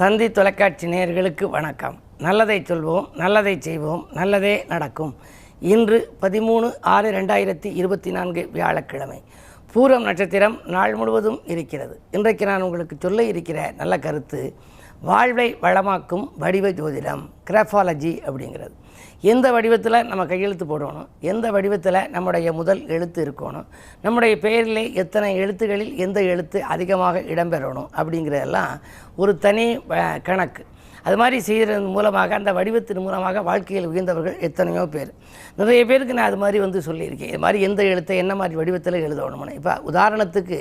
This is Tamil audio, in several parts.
தந்தி தொலைக்காட்சி நேயர்களுக்கு வணக்கம். நல்லதை சொல்வோம் நல்லதை செய்வோம் நல்லதே நடக்கும். இன்று பதிமூணு ஆறு ரெண்டாயிரத்தி இருபத்தி நான்கு வியாழக்கிழமை. பூரம் நட்சத்திரம் நாள் முழுவதும் இருக்கிறது. இன்றைக்கு நான் உங்களுக்கு சொல்ல இருக்கிற நல்ல கருத்து வாழ்வை வளமாக்கும் வடிவ ஜோதிடம் கிராஃபாலஜி அப்படிங்கிறது. எந்த வடிவத்தில் நம்ம கையெழுத்து போடணும்? எந்த வடிவத்தில் நம்முடைய முதல் எழுத்து இருக்கணும்? நம்முடைய பெயரிலே எத்தனை எழுத்துகளில் எந்த எழுத்து அதிகமாக இடம்பெறணும்? அப்படிங்கிறதெல்லாம் ஒரு தனி கணக்கு. அது மாதிரி செய்கிறது மூலமாக அந்த வடிவத்தின் மூலமாக வாழ்க்கையில் உயர்ந்தவர்கள் எத்தனையோ பேர். நிறைய பேருக்கு நான் அது மாதிரி வந்து சொல்லியிருக்கேன். இது மாதிரி எந்த எழுத்தை என்ன மாதிரி வடிவத்தில் எழுதணும்னு. இப்போ உதாரணத்துக்கு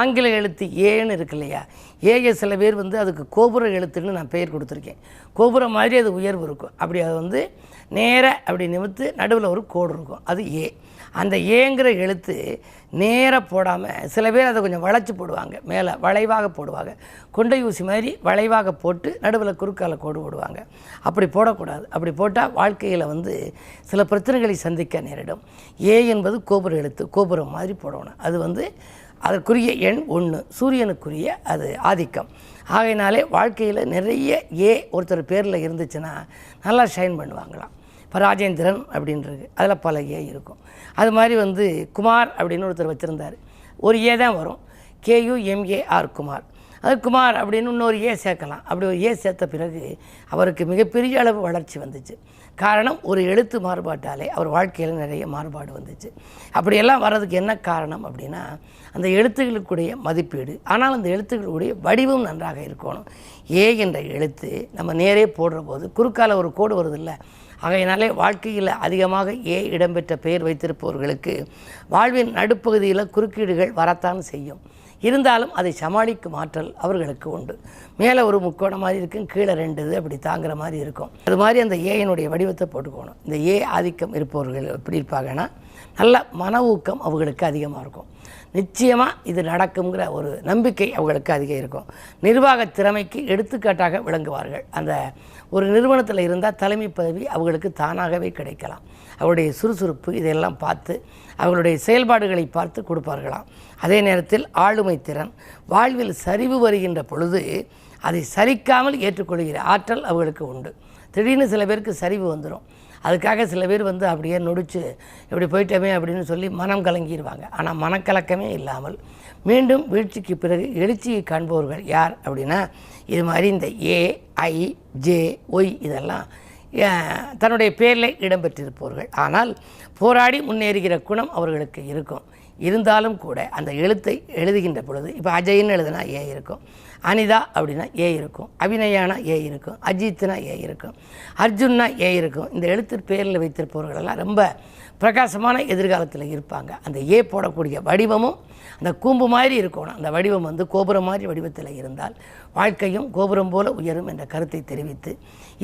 ஆங்கில எழுத்து ஏன்னு இருக்கு இல்லையா? ஏஏ சில பேர் வந்து அதுக்கு கோபுர எழுத்துன்னு நான் பெயர் கொடுத்துருக்கேன். கோபுரம் மாதிரி அது உயர்வு இருக்கும். அப்படி அது வந்து நேராக அப்படி நிமித்து நடுவில் ஒரு கோடு இருக்கும். அது ஏ. அந்த ஏங்கிற எழுத்து நேராக போடாமல் சில பேர் அதை கொஞ்சம் வளைச்சி போடுவாங்க. மேலே வளைவாக போடுவாங்க. கொண்டை ஊசி மாதிரி வளைவாக போட்டு நடுவில் குறுக்கால கோடு போடுவாங்க. அப்படி போடக்கூடாது. அப்படி போட்டால் வாழ்க்கையில் வந்து சில பிரச்சனைகளை சந்திக்க நேரிடும். ஏ என்பது கோபுர எழுத்து கோபுரம் மாதிரி போடணும். அது வந்து அதற்குரிய எண் ஒன்று சூரியனுக்குரிய அது ஆதிக்கம். ஆகையினாலே வாழ்க்கையில் நிறைய ஏ ஒருத்தர் பேரில் இருந்துச்சுன்னா நல்லா ஷைன் பண்ணுவாங்களாம். இப்போ ராஜேந்திரன் அப்படின்றது. அதில் பல ஏ இருக்கும். அது மாதிரி வந்து குமார் அப்படின்னு ஒருத்தர் வச்சுருந்தார். ஒரு ஏ தான் வரும். K U M A R Kumar. அது குமார் அப்படின்னு இன்னொரு ஏ சேர்க்கலாம். அப்படி ஒரு ஏ சேர்த்த பிறகு அவருக்கு மிகப்பெரிய அளவு வளர்ச்சி வந்துச்சு. காரணம் ஒரு எழுத்து மாறுபாட்டாலே அவர் வாழ்க்கையில் நிறைய மாறுபாடு வந்துச்சு. அப்படியெல்லாம் வர்றதுக்கு என்ன காரணம் அப்படின்னா அந்த எழுத்துக்களுக்குடைய மதிப்பீடு. ஆனால் அந்த எழுத்துக்களுடைய வடிவம் நன்றாக இருக்கணும். ஏ என்ற எழுத்து நம்ம நேரே போடுற போது குறுக்கால ஒரு கோடு வருதில்ல ஆகையினாலே வாழ்க்கையில் அதிகமாக ஏ இடம்பெற்ற பெயர் வைத்திருப்பவர்களுக்கு வாழ்வின் நடுப்பகுதியில் குறுக்கீடுகள் வரத்தான் செய்யும். இருந்தாலும் அதை சமாளிக்கும் ஆற்றல் அவர்களுக்கு உண்டு. மேலே ஒரு முக்கோணம் மாதிரி இருக்கும் கீழே ரெண்டு இது அப்படி தாங்குற மாதிரி இருக்கும். அது மாதிரி அந்த ஏயினுடைய வடிவத்தை போட்டுக்கணும். இந்த ஏ ஆதிக்கம் இருப்பவர்கள் எப்படி இருப்பாங்கன்னா நல்ல மன ஊக்கம் அவங்களுக்கு அதிகமாக இருக்கும். நிச்சயமாக இது நடக்குங்கிற ஒரு நம்பிக்கை அவங்களுக்கு அதிகம் இருக்கும். நிர்வாக திறமைக்கு எடுத்துக்காட்டாக விளங்குவார்கள். அந்த ஒரு நிறுவனத்தில் இருந்தால் தலைமை பதவி அவங்களுக்கு தானாகவே கிடைக்கலாம். அவருடைய சுறுசுறுப்பு இதையெல்லாம் பார்த்து அவர்களுடைய செயல்பாடுகளை பார்த்து கொடுப்பார்களாம். அதே நேரத்தில் ஆளுமை திறன் வாழ்வில் சரிவு வருகின்ற பொழுது அதை சரிக்காமல் ஏற்றுக்கொள்கிற ஆற்றல் அவர்களுக்கு உண்டு. திடீர்னு சில பேருக்கு சரிவு வந்துடும் அதுக்காக சில பேர் வந்து அப்படியே நொடிச்சு இப்படி போயிட்டோமே அப்படின்னு சொல்லி மனம் கலங்கிடுவாங்க ஆனால் மனக்கலக்கமே இல்லாமல் மீண்டும் வீழ்ச்சிக்கு பிறகு எழுச்சியை காண்பவர்கள் யார் அப்படின்னா இது மாதிரி இந்த ஏ ஐ ஜே ஒய் இதெல்லாம் தன்னுடைய பேரில் இடம்பெற்றிருப்பவர்கள். ஆனால் போராடி முன்னேறுகிற குணம் அவர்களுக்கு இருக்கும். இருந்தாலும் கூட அந்த எழுத்தை எழுதுகின்ற பொழுது இப்போ அஜய்ன்னு எழுதுனா ஏ இருக்கும் அனிதா அப்படின்னா ஏ இருக்கும் அபிநயானா ஏ இருக்கும் அஜித்னா ஏ இருக்கும் அர்ஜுன்னா ஏ இருக்கும். இந்த எழுத்து பேரில் வைத்திருப்பவர்களெல்லாம் ரொம்ப பிரகாசமான எதிர்காலத்தில் இருப்பாங்க. அந்த ஏ போடக்கூடிய வடிவமும் அந்த கூம்பு மாதிரி இருக்கணும். அந்த வடிவம் வந்து கோபுரம் மாதிரி வடிவத்தில் இருந்தால் வாழ்க்கையும் கோபுரம் போல உயரும் என்ற கருத்தை தெரிவித்து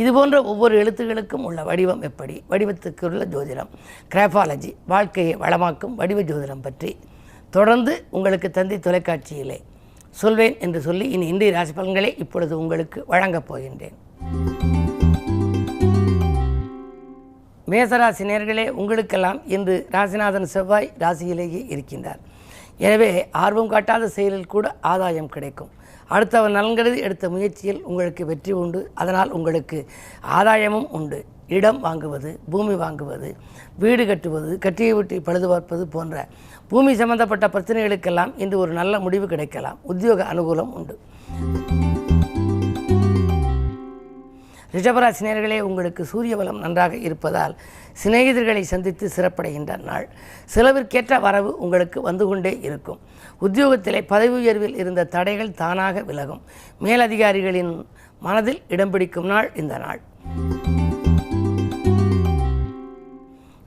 இதுபோன்ற ஒவ்வொரு எழுத்துகளுக்கும் உள்ள வடிவம் எப்படி? வடிவத்துக்கு உள்ள ஜோதிடம். கிராஃபாலஜி வாழ்க்கையை வளமாக்கும் வடிவ ஜோதிடம் பற்றி தொடர்ந்து உங்களுக்கு தந்தி தொலைக்காட்சியிலே சொல்வேன் என்று சொல்லி இனி இன்றைய ராசி பலன்களை இப்பொழுது உங்களுக்கு வழங்கப் போகின்றேன். மேசராசி நேர்களே உங்களுக்கெல்லாம் இன்று ராசிநாதன் செவ்வாய் ராசியிலேயே இருக்கின்றார். எனவே ஆர்வம் காட்டாத செயலில் கூட ஆதாயம் கிடைக்கும். அடுத்தவர் நலன்கருதி எடுத்த முயற்சியில் உங்களுக்கு வெற்றி உண்டு. அதனால் உங்களுக்கு ஆதாயமும் உண்டு. இடம் வாங்குவது பூமி வாங்குவது வீடு கட்டுவது கட்டியை விட்டு பழுது பார்ப்பது போன்ற பூமி சம்பந்தப்பட்ட பிரச்சனைகளுக்கெல்லாம் இன்று ஒரு நல்ல முடிவு கிடைக்கலாம். உத்தியோக அனுகூலம் உண்டு. ரிஷபராசினியர்களே உங்களுக்கு சூரிய பலம் நன்றாக இருப்பதால் சிநேகிதர்களை சந்தித்து சிறப்படைகின்ற நாள். செலவிற்கேற்ற வரவு உங்களுக்கு வந்து கொண்டே இருக்கும். உத்தியோகத்திலே பதவி உயர்வில் இருந்த தடைகள் தானாக விலகும். மேலதிகாரிகளின் மனதில் இடம் பிடிக்கும் நாள் இந்த நாள்.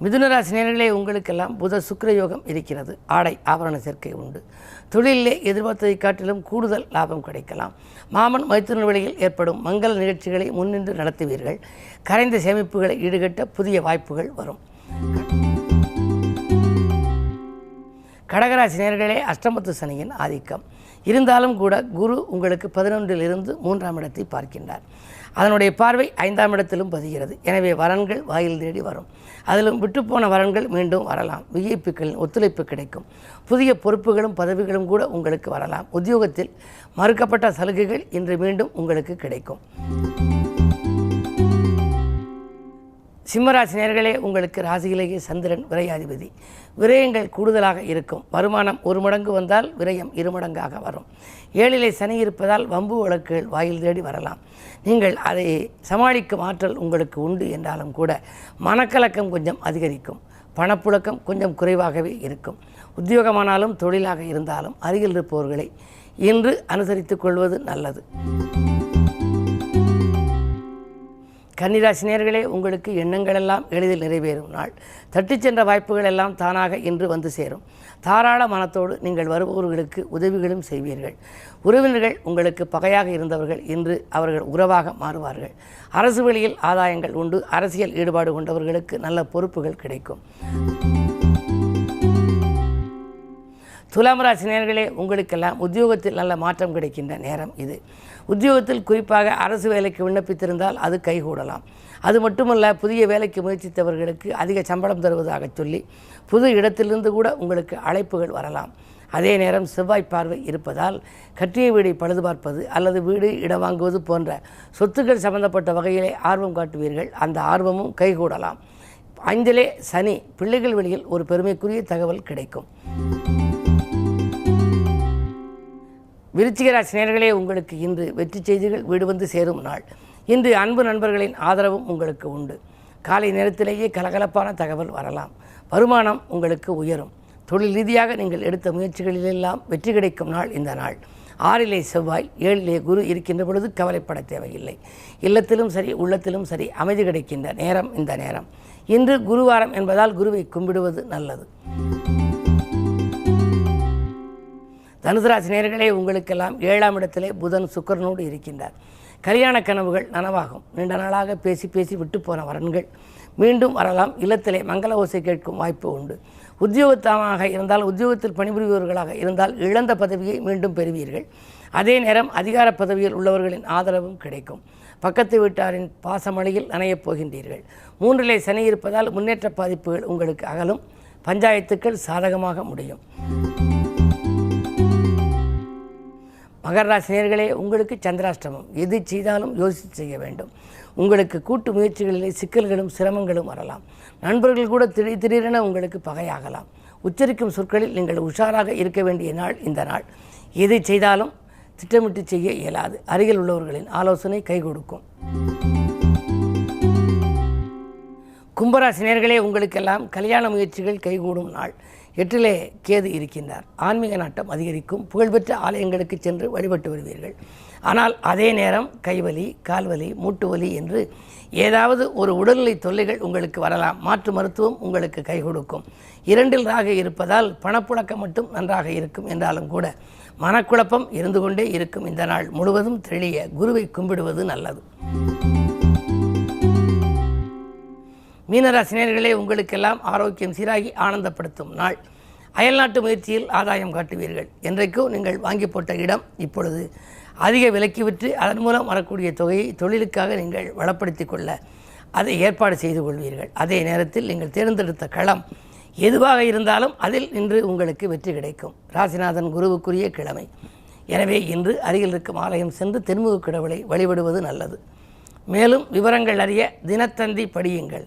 மிதுனராசி நேர்களே உங்களுக்கெல்லாம் புத சுக்கர யோகம் இருக்கிறது. ஆடை ஆபரண சேர்க்கை உண்டு. தொழிலே எதிர்பார்த்ததை காட்டிலும் கூடுதல் லாபம் கிடைக்கலாம். மாமன் மைத்துனர் வழியில் ஏற்படும் மங்கள நிகழ்ச்சிகளை முன்னின்று நடத்துவீர்கள். கரைந்த சேமிப்புகளை ஈடுகட்ட புதிய வாய்ப்புகள் வரும். கடகராசி நேர்களே அஷ்டமத்து சனியின் ஆதிக்கம். இருந்தாலும் கூட குரு உங்களுக்கு பதினொன்றிலிருந்து மூன்றாம் இடத்தை பார்க்கின்றார். அதனுடைய பார்வை ஐந்தாம் இடத்திலும் பதிகிறது. எனவே வரன்கள் வாயில் தேடி வரும். அதிலும் விட்டுப்போன வரன்கள் மீண்டும் வரலாம். விஐபிக்களின் ஒத்துழைப்பு கிடைக்கும். புதிய பொறுப்புகளும் பதவிகளும் கூட உங்களுக்கு வரலாம். உத்தியோகத்தில் மறுக்கப்பட்ட சலுகைகள் இன்று மீண்டும் உங்களுக்கு கிடைக்கும். சிம்மராசி நேர்களே உங்களுக்கு ராசியிலேயே சந்திரன் விரையாதிபதி. விரயங்கள் கூடுதலாக இருக்கும். வருமானம் ஒரு மடங்கு வந்தால் விரயம் இருமடங்காக வரும். ஏழிலே சனி இருப்பதால் வம்பு வழக்குகள் வாயில் தேடி வரலாம். நீங்கள் அதை சமாளிக்கும் ஆற்றல் உங்களுக்கு உண்டு என்றாலும் கூட மனக்கலக்கம் கொஞ்சம் அதிகரிக்கும். பணப்புழக்கம் கொஞ்சம் குறைவாகவே இருக்கும். உத்தியோகமானாலும் தொழிலாக இருந்தாலும் அருகில் இருப்பவர்களை இன்று அனுசரித்துக் கொள்வது நல்லது. கன்னிராசினியர்களே உங்களுக்கு எண்ணங்கள் எல்லாம் எளிதில் நிறைவேறும் நாள். தட்டிச் சென்ற வாய்ப்புகள் எல்லாம் தானாக இன்று வந்து சேரும். தாராள மனத்தோடு நீங்கள் வருபவர்களுக்கு உதவிகளும் செய்வீர்கள். உறவினர்கள் உங்களுக்கு பகையாக இருந்தவர்கள் இன்று அவர்கள் உறவாக மாறுவார்கள். அரசு வழியில் ஆதாயங்கள் உண்டு. அரசியல் ஈடுபாடு கொண்டவர்களுக்கு நல்ல பொறுப்புகள் கிடைக்கும். துலாம் ராசி நேர்களே உங்களுக்கெல்லாம் உத்தியோகத்தில் நல்ல மாற்றம் கிடைக்கின்ற நேரம் இது. உத்தியோகத்தில் குறிப்பாக அரசு வேலைக்கு விண்ணப்பித்திருந்தால் அது கைகூடலாம். அது மட்டுமல்ல புதிய வேலைக்கு முயற்சித்தவர்களுக்கு அதிக சம்பளம் தருவதாக சொல்லி புது இடத்திலிருந்து கூட உங்களுக்கு அழைப்புகள் வரலாம். அதே நேரம் செவ்வாய் பார்வை இருப்பதால் கட்டிய வீடை பழுது பார்ப்பது அல்லது வீடு இடம் வாங்குவது போன்ற சொத்துக்கள் சம்பந்தப்பட்ட வகையிலே ஆர்வம் காட்டுவீர்கள். அந்த ஆர்வமும் கைகூடலாம். அஞ்சலே சனி பிள்ளைகள் வழியில் ஒரு பெருமைக்குரிய தகவல் கிடைக்கும். விருச்சிகராசி நேர்களே உங்களுக்கு இன்று வெற்றி செய்திகள் வீடு வந்து சேரும் நாள். இன்று அன்பு நண்பர்களின் ஆதரவும் உங்களுக்கு உண்டு. காலை நேரத்திலேயே கலகலப்பான தகவல் வரலாம். வருமானம் உங்களுக்கு உயரும். தொழில் ரீதியாக நீங்கள் எடுத்த முயற்சிகளிலெல்லாம் வெற்றி கிடைக்கும் நாள் இந்த நாள். ஆறிலே செவ்வாய் ஏழிலே குரு இருக்கின்ற பொழுது கவலைப்பட தேவையில்லை. இல்லத்திலும் சரி உள்ளத்திலும் சரி அமைதி கிடைக்கின்ற நேரம் இந்த நேரம். இன்று குருவாரம் என்பதால் குருவை கும்பிடுவது நல்லது. தனுசராசி நேர்களே உங்களுக்கெல்லாம் ஏழாம் இடத்திலே புதன் சுக்கரனோடு இருக்கின்றார். கல்யாண கனவுகள் நனவாகும். நீண்ட நாளாக பேசி பேசி விட்டு போன வரன்கள் மீண்டும் வரலாம். இல்லத்திலே மங்கள ஓசை கேட்கும் வாய்ப்பு உண்டு. உத்தியோகத்தமாக இருந்தால் உத்தியோகத்தில் பணிபுரிபவர்களாக இருந்தால் இழந்த பதவியை மீண்டும் பெறுவீர்கள். அதே நேரம் அதிகார பதவியில் உள்ளவர்களின் ஆதரவும் கிடைக்கும். பக்கத்து வீட்டாரின் பாசமழையில் நனையப் போகின்றீர்கள். மூன்றிலே சனி இருப்பதால் முன்னேற்ற பாதிப்புகள் உங்களுக்கு அகலும். பஞ்சாயத்துக்கள் சாதகமாக முடியும். மகர உங்களுக்கு சந்திராஷ்டமம். எது செய்தாலும் யோசித்து செய்ய வேண்டும். உங்களுக்கு கூட்டு முயற்சிகளிலே சிக்கல்களும் சிரமங்களும் வரலாம். நண்பர்கள் கூட திடீர் திடீரென உங்களுக்கு பகையாகலாம். உச்சரிக்கும் சொற்களில் நீங்கள் உஷாராக இருக்க வேண்டிய நாள் இந்த நாள். எதை செய்தாலும் திட்டமிட்டு செய்ய இயலாது. அருகில் உள்ளவர்களின் ஆலோசனை கை கொடுக்கும். கும்பராசினியர்களே உங்களுக்கெல்லாம் கல்யாண முயற்சிகள் கைகூடும் நாள். எட்டிலே கேது இருக்கின்றார். ஆன்மீக நாட்டம் அதிகரிக்கும். புகழ்பெற்ற ஆலயங்களுக்கு சென்று வழிபட்டு வருவீர்கள். ஆனால் அதே நேரம் கைவலி கால்வலி மூட்டு வலி என்று ஏதாவது ஒரு உடல்நிலை தொல்லைகள் உங்களுக்கு வரலாம். மாற்று மருத்துவம் உங்களுக்கு கை கொடுக்கும். இரண்டில் ராக இருப்பதால் பணப்புழக்கம் மட்டும் நன்றாக இருக்கும் என்றாலும் கூட மனக்குழப்பம் இருந்து கொண்டே இருக்கும். இந்த நாள் முழுவதும் தெளிய குருவை கும்பிடுவது நல்லது. மீனராசினியர்களே உங்களுக்கெல்லாம் ஆரோக்கியம் சீராகி ஆனந்தப்படுத்தும் நாள். அயல்நாட்டு முயற்சியில் ஆதாயம் காட்டுவீர்கள். என்றைக்கோ நீங்கள் வாங்கி போட்ட இடம் இப்பொழுது அதிக விலைக்கு விற்று அதன் மூலம் வரக்கூடிய தொகையை தொழிலுக்காக நீங்கள் வளப்படுத்திக் கொள்ள அதை ஏற்பாடு செய்து கொள்வீர்கள். அதே நேரத்தில் நீங்கள் தேர்ந்தெடுத்த களம் எதுவாக இருந்தாலும் அதில் இன்று உங்களுக்கு வெற்றி கிடைக்கும். ராசிநாதன் குருவுக்குரிய கிழமை. எனவே இன்று அருகில் இருக்கும் ஆலயம் சென்று தென்முக கடவுளை வழிபடுவது நல்லது. மேலும் விவரங்கள் அறிய தினத்தந்தி படியுங்கள்.